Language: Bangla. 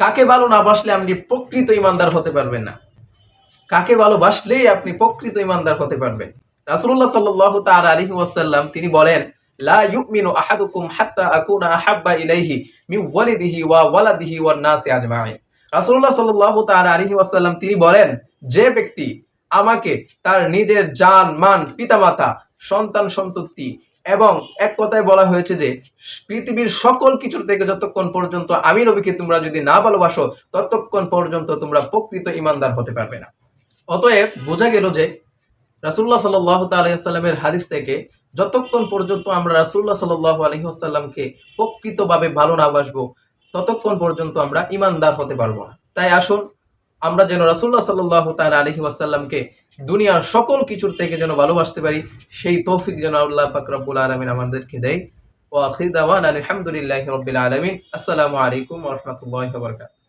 কাকে ভালো না বাসলে আপনি প্রকৃত ইমানদার হতে পারবেন না। কাকে ভালোবাসলেই আপনি প্রকৃত ইমানদার হতে পারবেন। রাসূলুল্লাহ সাল্লাল্লাহু তাআলা আলাইহি ওয়াসাল্লাম তিনি বলেন তিনি বলেন, যে ব্যক্তি আমাকে তার নিজের জান, মান, পিতামাতা, সন্তান সন্ততি এবং এক কথায় বলা হয়েছে যে, পৃথিবীর সকল কিছুর থেকে যতক্ষণ পর্যন্ত আমি নবীকে তোমরা যদি না ভালোবাসো, ততক্ষণ পর্যন্ত তোমরা প্রকৃত ইমানদার হতে পারবে না। অতএব বোঝা গেল যে রাসুল্লাহ সাল্লাহ তাল্লামের হাদিস থেকে যতক্ষণ পর্যন্ত আমরা রাসুল্লাহ সাল্লাহ আলহিহাসাল্লামকে প্রকৃতভাবে ভালো না বাসবো, ততক্ষণ পর্যন্ত আমরা ইমানদার হতে পারব না। তাই আসুন আমরা যেন রাসুল্লাহ সাল্লাহ তাল আলহি ওয়াসাল্লামকে দুনিয়ার সকল কিছুর থেকে যেন ভালোবাসতে পারি, সেই তৌফিক যেন আল্লাহ ফাকরাবুল আলমিন আমাদেরকে দেয়। ও আখির দাওয়ান আলহামদুলিল্লাহ রবিল আলমিন। আসসালামু আলাইকুম রহমতুল্লাহ বরকাত